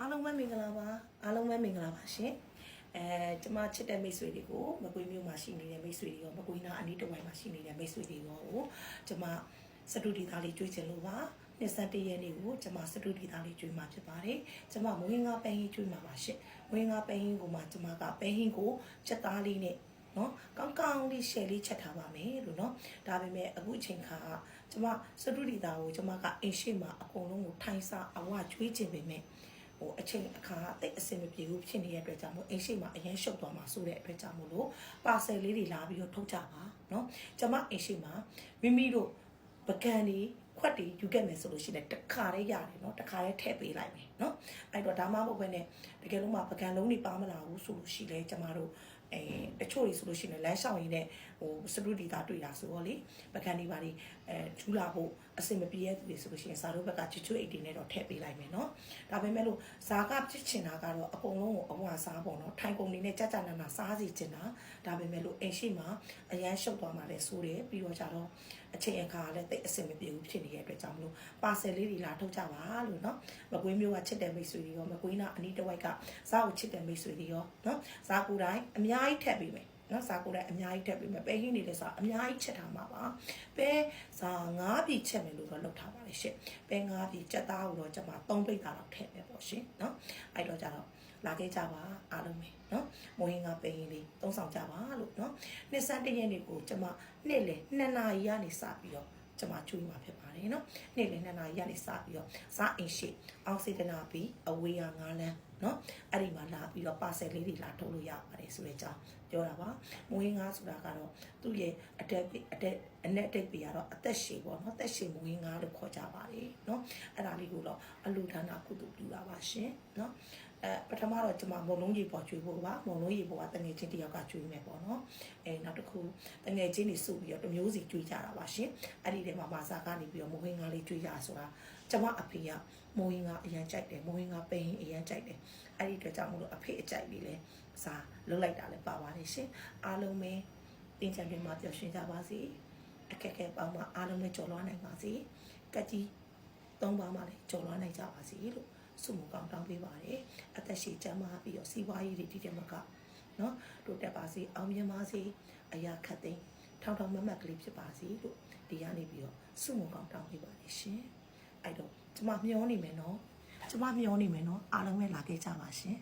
အားလုံးပဲမင်္ဂလာပါအားလုံးပဲမင်္ဂလာပါရှင်အဲကျမချစ်တဲ့မိတ်ဆွေတွေကိုမကွေးမျိုးမှာရှိနေတဲ့မိတ်ဆွေတွေရောမကွေးနာအနီးတစ်ဝိုင်မှာရှိနေတဲ့မိတ်ဆွေတွေရောကိုကျမစတူဒီသားလေးကြွေးချင်လို့ပါနှစ်ဆက်တရက်နေ့ကိုကျမစတူဒီသားလေးကြွေးမှာဖြစ်ပါတယ်ကျမမွေးငါပဲဟင်းကြွေးမှာပါရှင်မွေးငါပဲဟင်းကိုမှကျမကပဲဟင်းကိုချက်သားလေးနဲ့နော်ကောင်းကောင်းလေးရှယ်လေးချက်ထားပါမယ်လို့နော်ဒါပေမဲ့အခုအချိန်ခါကကျမစတူဒီသားကိုကျမကအင်ရှိမှာအကုန်လုံးကိုထိုင်းစားအဝကျွေးခြင်းပေမဲ့ဟိုအချိန်အခါအသိအစင်မပြေဘူးဖြစ်နေတဲ့အတွက်ကြောင့်မို့အိမ်ရှိမှာအရင်ရှုပ်သွားမှာဆိုတဲ့အတွက်ကြောင့်မို့လို့ပါဆယ်လေးတွေလာပြီးတော့ထုတ်ကြပါเนาะကျမအိမ်ရှိမှာမိမိတို့ပကံတွေခွက်တွေယူခဲ့မယ်ဆိုလို့ရှိရင်တခါလေးရတယ်เนาะတခါလေးထည့်ပေးလိုက်မယ်เนาะအဲ့တော့ဒါမှမဟုတ်ဘဲနဲ့တကယ်လို့မှပကံလုံးတွေပါမလာဘူးဆိုလို့ရှိလဲကျမတို့ အဲတချို့တွေဆိုလို့ရှိရင်လမ်းလျှောက်ရင်းနဲ့ဟိုစတုဒီတာတွေ့တာဆိုတော့လေပကံဒီပါလေးအဲထူလာဖို့အစင်မပြေရသူတွေဆိုလို့ရှိရင်စာတို့ဘက်ကချွတ်ချွတ်အိတ်တွေနဲ့တော့ထည့်ပေးလိုက်မယ်နော်ဒါပေမဲ့လို့ဇာကပြစ်ချင်တာကတော့အကုန်လုံးကိုအဝါစားပေါ့နော်ထိုင်ကုန်တွေနဲ့ကြကြနာနာစားစီချင်တာဒါပေမဲ့လို့အိမ်ရှိမှာအရန်ရှုပ်သွားမှလည်းဆိုတယ်ပြီးတော့ကြတော့အချိန်အခါလည်းတိတ်အစင်မပြေဘူးဖြစ်နေတဲ့အတွက်ကြောင့်မလို့ပါဆယ်လေးတွေလာထုတ်ကြပါလို့နော်မကွေးမျိုးကချစ်တဲ့မိတ်ဆွေတွေရောမကွေးနာအနီးတစ်ဝိုက်ကဇာကိုချစ်တဲ့မိတ်ဆွေတွေရောနော်ဇာကိုတိုင်းအများကြီးထည့်ပေးမယ်နော်စာကိုယ်တိုင်အများကြီးထည့်ပေးမယ်ပဲဟင်းနေလဲစာအများကြီးချက်ထားမှာပါပဲစာ9ပြီချက်မယ်လို့တော့လုပ်ထားပါလေရှင့်ပဲ9ပြီချက်သားကိုတော့ကျွန်မ3ပိတ်သားတော့ထည့်မယ်ပေါ့ရှင်နော်အဲ့တော့ကြတော့လာခဲ့ကြပါအားလုံးပဲနော်မိုးဟင်းကပဲဟင်းလေးသုံးဆောင်ကြပါလို့နော်နှစ်ဆန်းတရက်နေ့ကိုကျွန်မနေ့လေ2နာရီကနေစပြီးတော့ ကျွန်မကျွေးမှာဖြစ်ပါတယ်နော်နေ့လေ2နာရီကနေစပြီးတော့စားအိမ်ရှိအောင်စေတနာပြီးအဝေးရ9လမ်းနော်အဲ့ဒီမှာလာပြီးတော့ပါဆယ်လေးတွေလာထုတ်လို့ရပါတယ်ဆိုတဲ့အကြောင်းပြောတာပါမွေးငါဆိုတာကတော့သူ့ရဲ့အတက်အတက်အနက်တိတ်ပြရတော့အသက်ရှည်ပေါ့နော်အသက်ရှည်မွေးငါလို့ခေါ်ကြပါတယ်နော်အဲ့ဒါလေးကိုတော့အလူဒါနာကုသပြုတာပါရှင်နော် အဲပထမတော့ကျွန်မမုံလုံးကြီးပေါ်ကျွေးဖို့ပါမုံလုံးကြီးပေါ်ကတငယ်ချင်းတစ်ယောက်ကကျွေးမယ်ပေါ့နော်အဲနောက်တစ်ခုတငယ်ချင်းတွေစုပြီးတော့တစ်မျိုးစီကျွေးကြတာပါရှင်အဲ့ဒီထဲမှာမာစာကနေပြီးတော့မွေးငါလေးကျွေးကြဆိုတာကျွန်မအဖေကမိုးရင်းကအရန်ကြိုက်တယ်မိုးရင်းကပိန်အရန်ကြိုက်တယ်အဲ့ဒီအတွက်ကြောင့်မလို့အဖေအကြိုက်ပြီးလဲစာလုတ်လိုက်တာလည်းပါပါတယ်ရှင်အားလုံးပဲတင်ကြံတွေမှာပျော်ရွှင်ကြပါစေအခက်အခဲပေါင်းမှာအားလုံးပဲကြော်လွှားနိုင်ပါစေကက်ကြီးသုံးပါးမှာလည်းကြော်လွှားနိုင်ကြပါစေလို့ ဆုမကောင်းတောင်းပေးပါတယ်အသက်ရှိကျန်းမာပြီးတော့စီးပွားရေးတွေဒီတည်းမှာကနော်တိုးတက်ပါစေအောင်မြင်ပါစေအရာခတ်သိမ်းထောင်ထောင်မတ်မတ်ကလေးဖြစ်ပါစေလို့ဒီကနေပြီးတော့ဆုမကောင်းတောင်းပေးပါတယ်ရှင်အဲ့တော့ကျမမျောနေမယ်နော်ကျမမျောနေမယ်နော်အားလုံးပဲလာခဲ့ကြပါရှင်